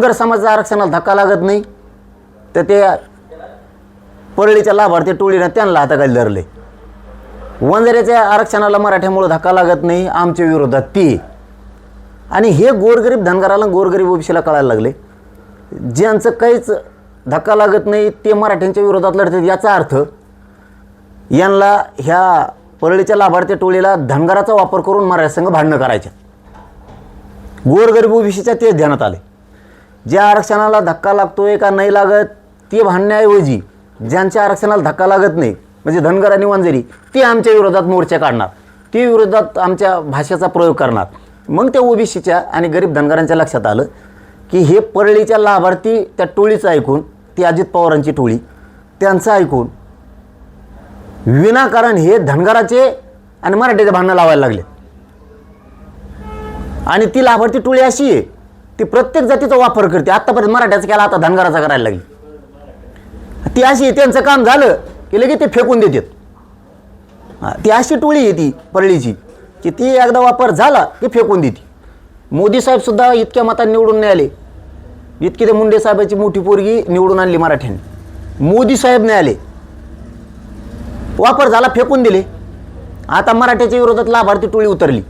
जर समाजाच्या आरक्षणाला धक्का लागत नाही तर ते परळीच्या लाभार्थी टोळीनं त्यांना हाताखाली धरले. वंजाऱ्याच्या आरक्षणाला मराठ्यामुळे धक्का लागत नाही आमच्या विरोधात ती. आणि हे गोरगरीब धनगराला गोरगरीब ओबीसीला कळायला लागले. ज्यांचं काहीच धक्का लागत नाही ते मराठ्यांच्या विरोधात लढतात याचा अर्थ यांना ह्या परळीच्या लाभार्थी टोळीला धनगराचा वापर करून मराठ्यासंघ भांडणं करायचे गोरगरीब ओबीसीच्या तेच ध्यानात आले. ज्या आरक्षणाला धक्का लागतोय का नाही लागत ते भांडण्याऐवजी ज्यांच्या आरक्षणाला धक्का लागत नाही म्हणजे धनगर आणि वंजारी ते आमच्या विरोधात मोर्चा काढणार. ते विरोधात आमच्या भाषेचा प्रयोग करणार. मग त्या ओबीसीच्या आणि गरीब धनगरांच्या लक्षात आलं की हे परळीच्या लाभार्थी त्या टोळीचं ऐकून ती अजित पवारांची टोळी त्यांचं ऐकून विनाकारण हे धनगराचे आणि मराठीचे भांडणं लावायला लागले. आणि ती लाभार्थी टोळी अशी आहे ती प्रत्येक जातीचा वापर करते. आत्तापर्यंत मराठ्याचा केला आता धनगराचा करायला लागली. ती अशी त्यांचं काम झालं की लगेच ते फेकून देतात. ती अशी टोळी आहे ती परळीची की ती एकदा वापर झाला की फेकून देते. मोदी साहेबसुद्धा इतक्या मतांनी निवडून नाही आले. इतकी ते मुंडे साहेबाची मोठी पोरगी निवडून आणली मराठ्यांनी. मोदी साहेब नाही आले. वापर झाला फेकून दिले. आता मराठ्याच्या विरोधात लाभार्थी टोळी उतरली.